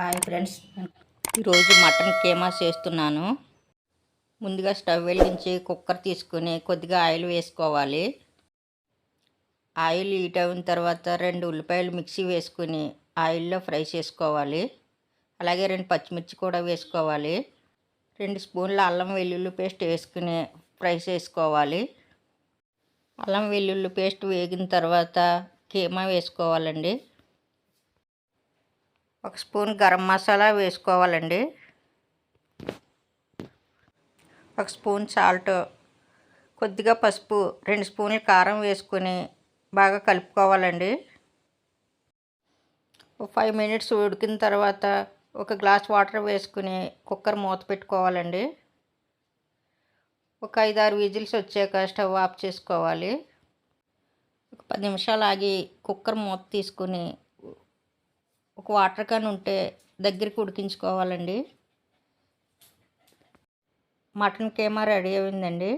Hi friends. ఈరోజు mutton keema చేస్తున్నాను. ముందుగా స్టవ్ వెలిగించి కుక్కర్ తీసుకుని కొద్దిగా ఆయిల్ వేసుకోవాలి. ఆయిల్ హీట్ అయిన తర్వాత రెండు ఉల్లిపాయలు మిక్సీ వేసుకుని ఆయిల్లో ఫ్రై చేసుకోవాలి. అలాగే రెండు పచ్చిమిర్చి కూడా వేసుకోవాలి. రెండు స్పూన్ల అల్లం వెల్లుల్లి పేస్ట్ వేసుకుని ఫ్రై చేసుకోవాలి. అల్లం వెల్లుల్లి పేస్ట్ వేగిన తర్వాత కీమా వేసుకోవాలండి. ఒక స్పూన్ గరం మసాలా వేసుకోవాలండి. ఒక స్పూన్ సాల్ట్ కొద్దిగా పసుపు రెండు స్పూన్లు కారం వేసుకొని బాగా కలుపుకోవాలండి. ఒక ఫైవ్ మినిట్స్ ఉడికిన తర్వాత ఒక గ్లాస్ వాటర్ వేసుకుని కుక్కర్ మూత పెట్టుకోవాలండి. ఒక ఐదు ఆరు విజిల్స్ వచ్చాక స్టవ్ ఆఫ్ చేసుకోవాలి. ఒక పది నిమిషాలు ఆగి కుక్కర్ మూత తీసుకుని ఒక వాటర్ క్యాన్ ఉంటే దగ్గరికి ఉడికించుకోవాలండి. మటన్ కీమా రెడీ అయిందండి.